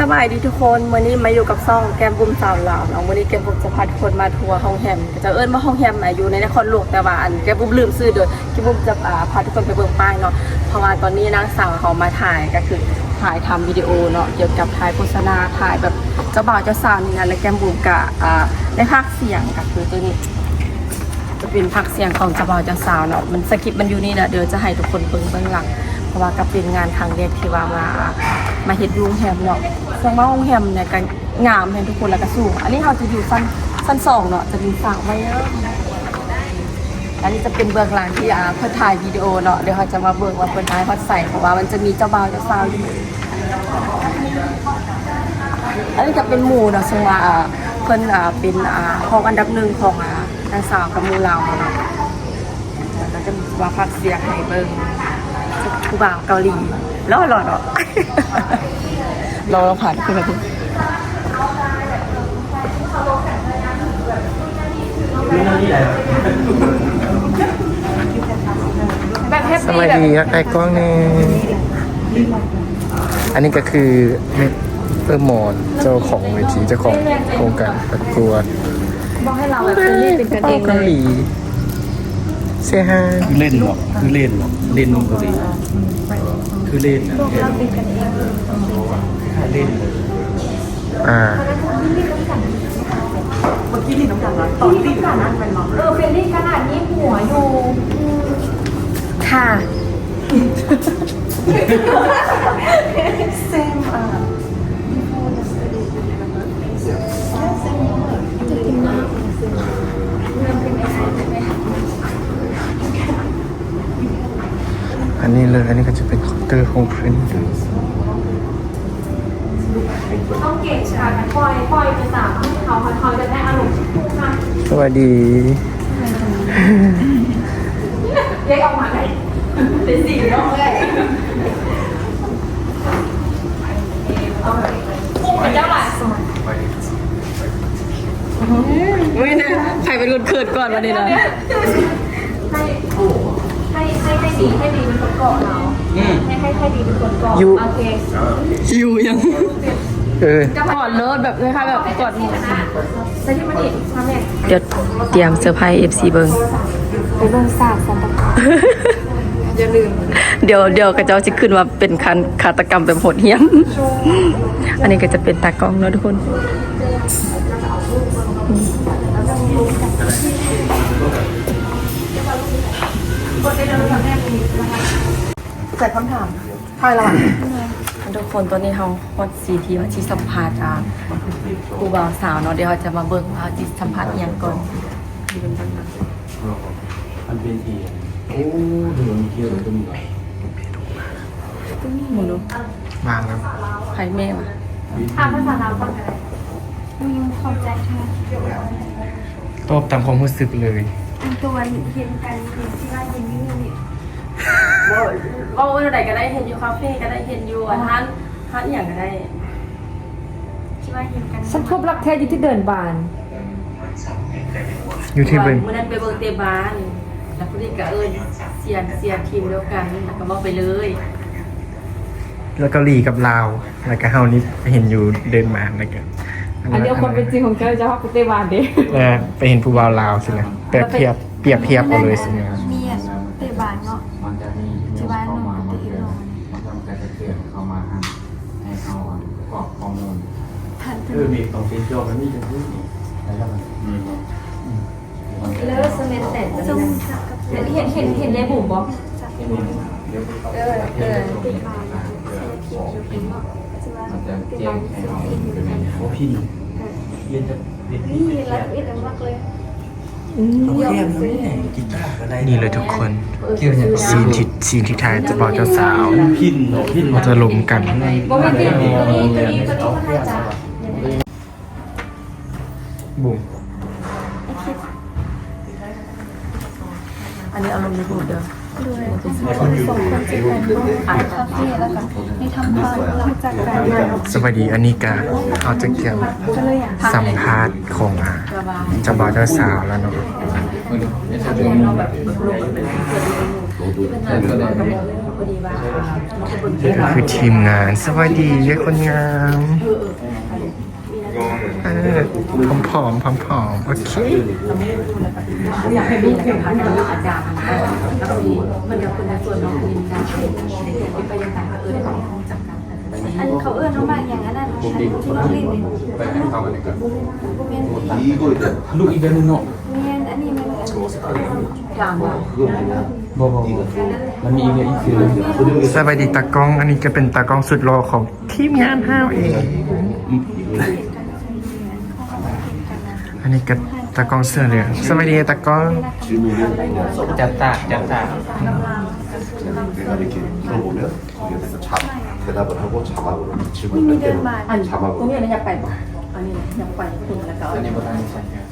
สบายดีทุกคนวันนี้มาอยู่กับซ่องแกมบุมสาวลาวเนาะวันนี้แกมบุมจะพาทุกคนมาทัวร์ห้องแฮมจะเอิ้นว่าห้องแฮมน่ะอยู่ในนครหลวงแต่ว่าอันแกมบุมลืมซื้อเด้อแกมบุมจะพาทุกคนไปเบิ่งป้ายเนาะเพราะว่าตอนนี้นางสาวเขามาถ่ายก็คือถ่ายทำวิดีโอเนาะเกี่ยวกับถ่ายโฆษณาถ่ายแบบเจ้าบ่าวเจ้าสาวนี่นะและแกมบุมกะอ่าได้ภาคเสียงก็คือตัวนี้ จะเป็นพักเสียงของเจ้าบ่าวเจ้าสาวเนาะมันสคริปต์มันอยู่นี่นะเดี๋ยวจะให้ทุกคนเบิ่งเบื้องหลัง เพราะว่าก็เป็นงานครั้งแรกที่ว่ามามาเฮ็ดอยูโรงแฮมเนาะซึ่งว่าโรงแฮมเนี่ยก็งามให้ทุกคนแล้วก็สูงอันนี้เราจะอยู่ชั้นชั้นสองเนาะจะมีสระไว้เยอะอันนี้จะเป็นเบื้องหลังที่อาเพื่อถ่ายวิดีโอเนาะเดี๋ยวเขาจะมาเบิ่งว่าเพิ่นถ่ายฮอดใส่เพราะว่ามันจะมีเจ้าบ่าวเจ้าสาวอยู่อันนี้จะเป็นหมู่เนาะซึ่งว่าเพิ่นอาเป็นอาของอันดับหนึ่งของอานางสาวกับหมู่เราเนาะแล้วจะมาพักเสียงให้เบิ่ง ผู้บ่าวเกาหลีแล้วหล่อเนาะเราลองผ่านขึ้นมาดูแบบแฮปสปี้วัสแบบดีครับไอ้กล้องนี่อันนี้ก็คือเมเตอร์มอนเจ้าของเวทีเจ้าของโครงการประกวดบอกให้เราแบบเป็นนี่เป็นกันเองเกาเลหยลี เซฮายคือเล่นหรอกคือเล่นหรอกเล่นเกาหลีคือเล่นนะเล่นคือเล่นเลยอ่าเมื่อกี้ที่น้ำตาลตอนที่ขนาดนั้นมันหรอเออเป็นนี่ขนาดนี้หัวอยู่ค่ะเซมอะ อั นนี้เลย อันนี้ก็จะเป็นเคาน์เตอร์ของพรินท์ต้องเก่งค่ะปล่อยปล่อยไปสามเขาเขาเขาจะได้อารมณ์พุ่งมาสวัสดีเรียกออกมาได้เป็นสี่รอบเลยพุ่งเป็นเจ้าหลายสอนไม่นะ ใครเป็นคนเขิดก่อนวันนี้นะ ให้ให้ให้ให้ดีให้ดีเป็นคนเกาะเราให้ให้ให้ดีเป็นคนเกาะยูโอเคอยู่ยัง เออกอดเลิศแบบคล้ายๆแบบกอดหมูใช่ที่มันเห็นทำเนี่ยเดี๋ยวเตรียมเซอร์ไพรส์ FC เบิงไปเบิ่งศาสตร์สันตะอย่าลืมเดี๋ยวเดี๋ยวกระเจ้าจะขึ้นมาเป็นคันฆาตกรรมแบบโหดเหี้ยม อันนี้ก็จะเป็นตากล้องเนอะทุกคน ใส่คำถามทายละทุกคนตอนนี้เขาฮอตซีทีว่าที่สัมภาษณ์อะครูบ่าวสาวเนาะเดี๋ยวเราจะมาเบิ่งว่าที่สัมภาษณ์อหย่างก่อนมันเป็นทีโอ้ดูมันเที่ยวเลยก็มีหน่อยหมูนุวางแล้วใครแม่วะถามภาษาลาวก่อนกันเลยอืมขอบใจค่ะตอบตามความรู้สึกเลย ตัวเห็นกันเห็นที่ว่าเห็นนี่นี่ว่าว่าไหนก็ได้เห็นอยู่คาเฟ่ก็ได้เห็นอยู่อะท่านท่านอหย่างก็ได้ที่ว่าเห็นกันฉันพบรักแท้อยู่ที่เดินบาน อยู่ที่เบิร์นเมื่อนั้นไปเบิร์เตบาน แล้วพอดีก็เอิญเสียเสียทีมเดียวกันแล้วก็บอกไปเลย แล้วเกาหลีกับลาวแล้วก็เฮานี่เห็นอยู่เดินมาแล้วก็อันเดียวคนเป็นจริงของเจ้าจะพักกุเตบานเด้เออไปเห็นผู้บ่าวลาวสินะ เปรียบเทียบเปรียบเทียบเอาเลยสินะมีอะเตะบานเนาะมันจะมีที่บ้านหนูเข้ามาปกติเตือนเนาะมันจะมันจะเตือนเข้ามาให้ให้เขากรอกข้อมูลทันเออมีของเป็นโจมันมีจะพูดนี่อะไรก็มันอืมแล้วสเมนแต่จุ่มเห็นเห็นเห็นเห็นในบุ๋มบอกเออเออมันจะแจ้งให้เราเป็นไงโอ้พินเรียนจะเรียนนี่รักอิดมากเลย เขาเรียนนะแม่กีตาร์ก็ได้นี่เลยทุกคนซีนที่ซีนที่ทายจะบอกเจ้าสาวพินพินมันจะลมกันบอกไม่เป็นตัวนี้ตัวนี้ตัวนี้ก็น่าจะบุ๋มอันนี้อารมณ์ในบูดเด้อ สวัสดีอันนี้กาเอาจะเกี่ยวสัมภาษณ์ของอ่าสบายเจ้าบ่าวเจ้าสาวแล้วเนาะเราแบบลงเป็นเกิดดูเป็นหมู่ดูดูเป็นงานสบายกับหมู่อดีว่าอ่าน้องไปเบิ่งนี่ก็คือทีมงาน สวัสดีเย้คนงาม เออผอมๆผอมๆโอเค อยากให้มีสัมพันธ์กับอาจารย์นะคะแล้วก็มีมันกับคนในส่วนน้องคนนี้นะเป็นไปยังไงเออได้ความรู้จักกันอันเขาเอื้อนน้องมาอย่างนั้นน่ะอันที่น้องเล่นเนี่ยไปให้เขากันดีกว่ยลูกอีกเดือนหนึงเนาะเมียนอันนี้มันอันนี้กลางว่าบ่บ่มันมีอีกเดือนอีกคือสวัสดีตากล้อง อันนี้ก็เป็นตากล้องสุดรอของทีมงานห้าวเอง อันนี้ก็ตากล้องเสื้อเหลืองสวัสดีตากล้อง จัดตาจัดตา 내가 이렇게 물어보면 거기에서 잡, 대답을 하고 자막으로 질문을 할 때는 อันตรง 자막으로 นี้นะอยากไปบ่อันนี้อยากไปคุณแล้วก็ อันนี้บ่ทันใส่ครับ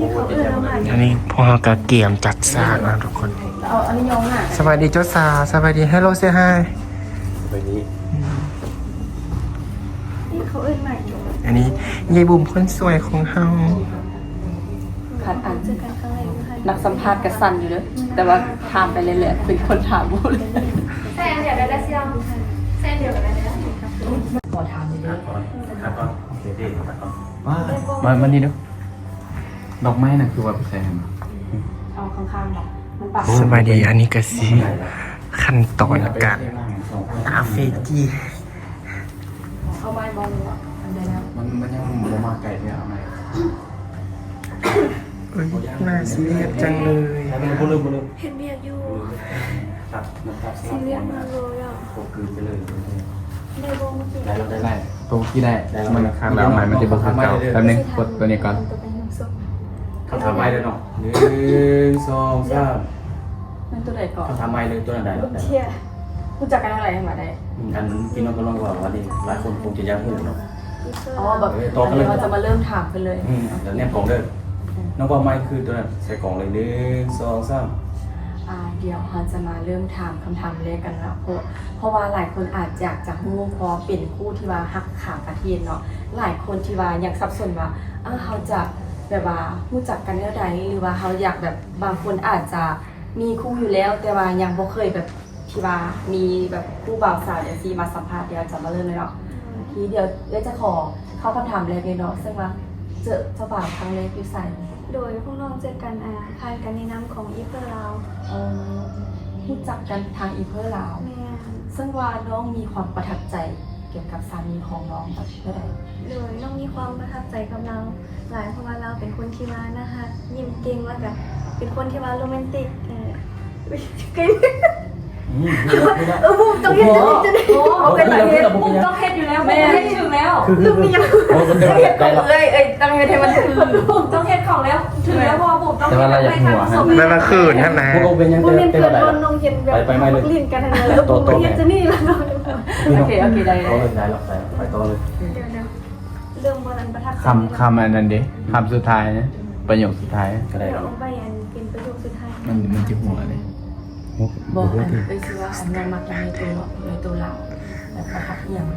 นี่เขาเอื้อนน้องมา อันนี้พวกเราก็เกียมจัดสร้างนะทุกคน เอาอันนี้ยองอ่ะ สวัสดีเจ้าสาวสวัสดีฮัลโหลเซฮาย 선생님이 นี่เขาเอื้อนใหม่ อันนี้ยายบุ๋มคนสวยของเฮา คันอัน เจอกันครั้งแรกนะคะนักสัมภาษณ์กับสันอยู่เด้อแต่ว่าถามไปเรื่อยๆเป็นคนถามบุเลยแซนเดี๋ยวได้ได้เสียงแซนเดี๋ยวได้ได้ขอถามเลยเด้อมามานี่เด้อดอกไม้น่ะคือว่าไปใส่ให้มาเอาข้างๆหรอกมันปากสวัสดีอันนี้ก็สิขั้นตอนการอาเฟจีเอาไม้บอลเลยอะอันใดแล้วมันมันยังบ่มาไกลเนี่ยเอาไหม เอ้ยน่าซีเรียสจังเลยมันบ่ลืมบ่ลืมเห็นเบียดอยู่ครับนะครับซีเรียสมากเลยอะก็คือไปเลยได้โบเมื่อกี้ได้แล้วได้ได้ตัวที่ได้มันค้างแล้วใหม่มันจะบ่คือเก่าแป๊บนึงกดตัวนี้ก่อนตัวเป็นน้ำซุปคำถามใหม่เลยเนาะหนึ่งสองสามนั่นตัวไหนก่อนคำถามใหม่เลยตัวไหนแล้วเชี่ยรู้จักกันอะไรให้มาได้อันพี่น้องก็ลองว่าวันนี้หลายคนคงจะอยากรู้เนาะอีเซอร์อ๋อแบบอันนี้เราจะมาเริ่มถามกันเลยอืมเดี๋ยวเนี่ยของเด้อ น้องว่าไม่คือตัวนั้นใส่กล่องเลยหนึ่งสองสามอ่าเดี๋ยวเราจะมาเริ่มถามคำถามแรกกันแล้วเพราะเพราะว่าหลายคนอาจจะจากรู้เพราะเป็นคู่ที่ว่าหักขาประเทศเนาะหลายคนที่ว่าอยังสับสนว่าอ้าวเขาจะแบบว่ารู้จักกันเมื่อใดหรือว่าเขาอยากแบบบางคนอาจจะมีคู่อยู่แล้ว แต่ว่ายังบ่เคยแบบที่ว่ามีแบบคู่บ่าวสาวอย่างซีมาสัมภาษณ์เดี๋ยวจะมาเริ่มเลยเนาะทีเดียวเดี๋ยวจะขอเข้าคำถามแรกเลยเนาะซึ่งว่าเจอเจ้าบ่าวครั้งแรกอยู่ใส่ โดยพวกน้องเจอกันอ่าผ่านกันในนามของอีเฟอร์ลาวเอ่อรู้จักกันทางอีเพื่อลาว แม่ซึ่งว่าน้องมีความประทับใจเกี่ยวกับสามีของน้องแบบเมื่อใดโดยน้องมีความประทับใจกับเราหลายเพราะว่าเราเป็นคนที่ว่านะคะยิ้มเก่งแล้วก็เป็นคนที่ว่าโรแมนติกเออเก่งอืม เออบุ้มต้องเห็นจะได้จะได้โอเคตอนนี้บุ๋มต้องเฮ็ดอยู่แล้วบุ๋มเฮ็ดถึงแล้วคือคือคือโอ้มันจะได้หรอกเอ้ยเอ้ยตั้งให้ให้มันคือบุ๋มต้องเฮ็ดของแล้วถึงแล้วพอบุ๋มต้องแต่ว่าเราอยากหัวฮะนั่นละคืนนั่นนะพวกเราเป็นยังบุ้มไงเรียนเป็นเกิอะดไรบนนงเย็นแบบไปไปไม่เลยลินกันทั้งนั้นแล้วบุ้มเรียนจะนี่แล้วเนาะโอเคโอเคได้ก็เลยได้หรอกไปต่อเลยเดี๋ยวเดี๋ยวเรื่องบนอันประทับใจคำคำอันนั้นดิคำสุดท้ายนะประโยคสุดท้ายก็ได้เดี๋หยรวอกไปอันเป็นประโยคสุดท้ายมันมันจะหัวเลย บอกอันเอ้คือว่าอันนั้นมักยังในตัวในตัวเราแบบประทับอย่าง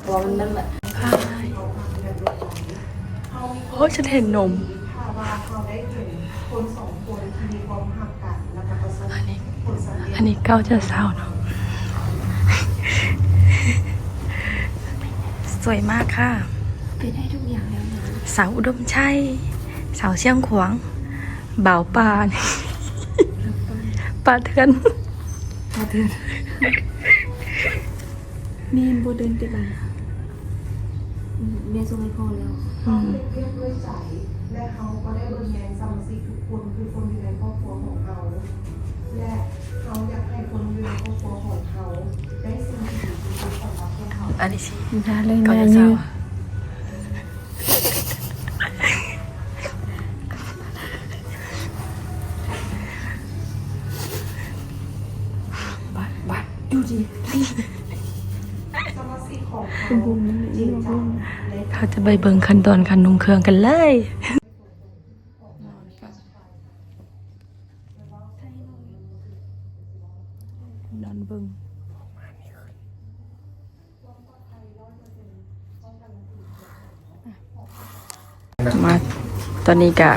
เพราะว่ามันนั่นแหละโอ้ฉันเห็นนมอันนี้อันนี้เก้าจะเศร้าเนาะสวยมากค่ะเป็นให้ทุกอย่างแล้วนะสาวอุดมชัยสาวเชียงขวางบ่าวปาน ปลาเทือนมีโบเดินติดมาเมียส่งให้พ่อแล้วอืมและเขาก็ได้เบิ่งแยงสมาชิกทุกคนคือคนอยู่ในครอบครัวของเขาและเขาอยากให้คนอยู่ในครอบครัวของเขาได้สิ่งที่ดีที่สุดสำหรับพวกเขาอันนี้สิได้เลยเก้าแม่จะเศร้ จริงเขาจะไปเบิ่งขั้นตอนการนุ่งเครื่องกันเลยนอนเบิ่งมาตอนนี้กะ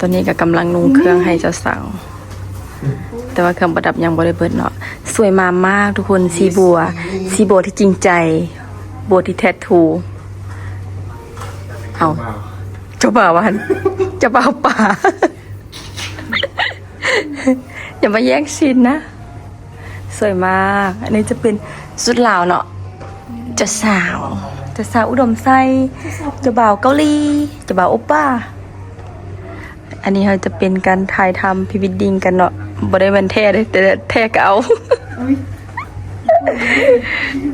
ตอนนี้ก็กำลังนุ่งเครื่องให้เจ้าสาวแต่ว่าเครื่องประดับยังบ่ได้เบิดเนาะ สวยมามากทุกคนสีบัว สีบัวที่จริงใจ บัวที่แทททูเอาเจ้าบ่าววันเจ้าบ่าวป่า อย่ามาแย่งชินนะ สวยมาก อันนี้จะเป็นสุดลาวเนาะเจะสาวเจะสาวอุดมไส้เจะบ่าวเกาหลีเจะบ่าวโอป้า อันนี้เราจะเป็นการถ่ายทำพิวิดดิ้งกันเนาะบ่ได้แมันแท้เลยแต่แท้ก็เอา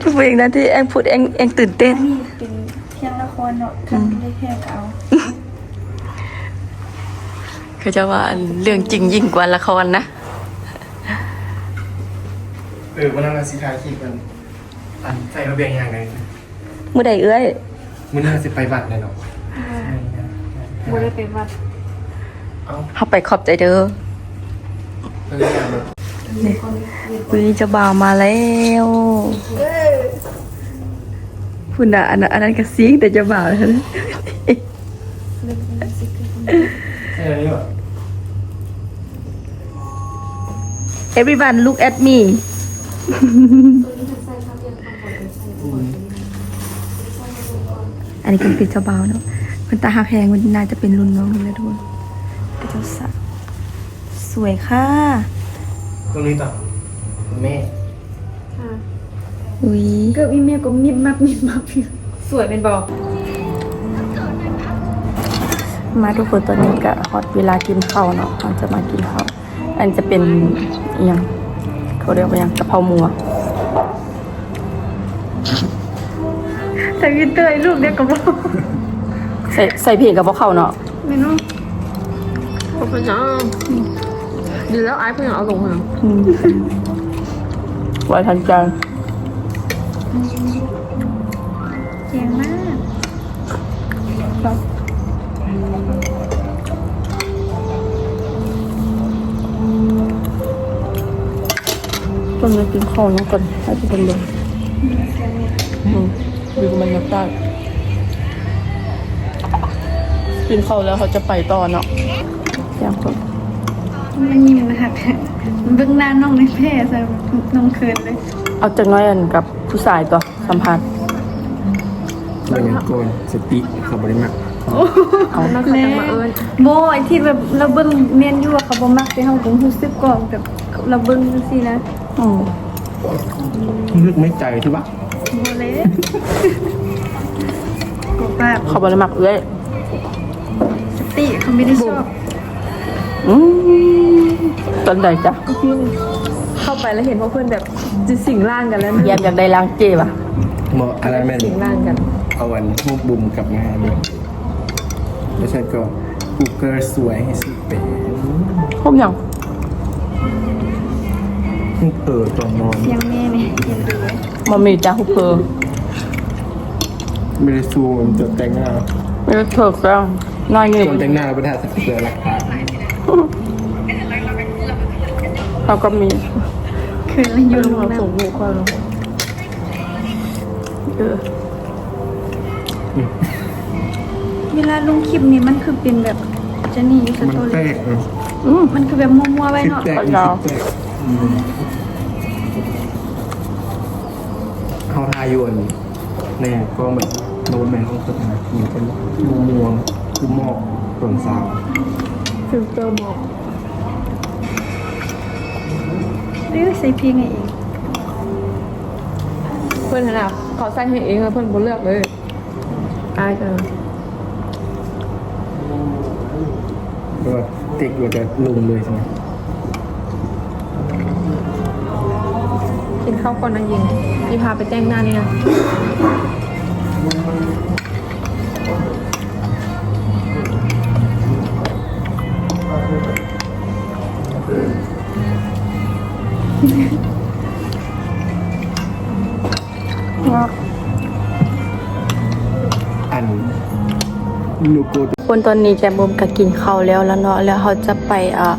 พูดเองนะที่แองพูดเองเองตื่นเต้นเป็นเพียงละครเนาะทำได้แค่เอาเขาจะว่าเรื่องจริงยิ่งกว่าละครนะเออวันนั้นเราสิทายคลิปกันอันใส่ระเบียงอย่างไรเมื่อใดเอ้ยมื้อหน้าสิไปบัตรเลยเนาะบ่ได้ไปวัดเอ้าเขาไปขอบใจเด้อ เอออย่างแบบวีจะบ่าวมาแล้วคุณอะอันนั้นอันนั้นก็ซีกแต่จะบ่าวแล้วนะใช่อันนี้เหรอ everyone look at me อันนี้เป็นปิดเจ้าบ่าวเนาะมันตาหักแหงมันน่าจะเป็นรุ่นน้องนี่แหละทุกคนเป็นเจ้าสาวสวยค่ะ ตรงนี้ต่อแม่อุ้ยก็มีแม่ก็มิบมับมิบมับอยู่สวยเป็นบ่มาทุกคนตอนนี้ก็ฮอตเวลากินข้าวเนาะเราจะมากินข้าวอันจะเป็นอหยังเขาเรียกว่าอหยังกะเพราหมูอะแต่กินเตยลูกเดียวกับใส่ใส่เพลงกับพวกเขาเนาะไม่น้องบ่เป็นหยัง ดีแล้วไอ้เพิ่นเอาลงมาอืมไว้ทันใจเจ๋งมากต้นนี้กินข้าวเนาะก่อนให้ทุกคนเลยอืมดูบรรยากาศกินข้าวแล้วเขาจะไปต่อเนาะอย่างคน มันยิ้มนะคะเบื้องหน้าน้องในแพร่ใส่น้องเคินเลยเอาจากน้อยอันกับผู้ชายตัวสัมภาษณ์เรายังโกนสติขับบริมาเอาแล้วเขาจะมาเอิ้นโบไอที่แบบเราเบิ้งเมียนอยู่อะเขาบ่มักแต่เฮาก็รู้สึกก่อนแบบเราเบิ้งจังซี่นะอืมลึกไม่ใจที่ว่าบ่เลยก็แบบเขาบริมักเอ้ยสติเขาไม่ได้ชอบอืม ตอนใดจ้ะเข้าไปแล้วเห็นว่าเพื่อนแบบจะสิงร่างกันแล้วนะแยมอยากได้ล้างเจป่ะเหมาะอะไรแม่นสิงร่างกัน เอาวันพวกบุมกับงานเลยแล้วฉันก็กูเกิลสวยให้สิเป็นพวกอย่างเออตอนนอนเสียงแม่นี่เห็นดูเลยมันมีจ้าฮุเพอไม่ได้ซูมจดแต่งหน้าไม่ได้เถิกแล้วน้อยเงี้ยจดแต่งหน้าแล้วประทาสักเสือหลักฐาน เขาก็มี คือเราอยู่โรงแรสูมงอยู่กว่าลงเออเวลาลงคลิปนี้มันคือเป็นแบบจะหนีอยู่สมันตอแตรี่กเนาะอืมมันคือแบบมัวๆไว้คลิปเนาะแตกมีคลิปแตกอืมเขาทายอยวนในกล้องแบบโน้ตแมนของคนนะมีเป็นมูม่วงคุมหมอกตนสาว ฟิลเตอร์บอก หรือใส่เพลงให้เองเพื่อนน่ะเขาใส่ให้เองแล้วเพื่อนบ่เลือกเลยอายจังก็ติ๊กอยู่แต่ลงเลยใช่ไหมกินข้าวก่อนนะยิงยีพาไปแต่งหน้านี่นะ อันลูโกคนตอนนี้แกบุมก็กินข้าวแล้วแล้วเนาะแล้วเขาจะไปอ่า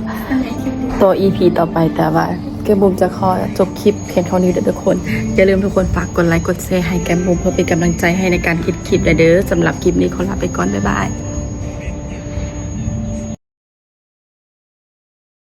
ตัว EP ต่อไปแต่ว่าแกบุมจะขอจบคลิปเพียงเท่านี้เด้อทุกคน อย่าลืมทุกคนฝากกดไลค์กดแชร์ให้แกบุมเพื่อเป็นกำลังใจให้ในการคิดคลิปเด้อสำหรับคลิปนี้ขอลาไปก่อนบ๊ายบาย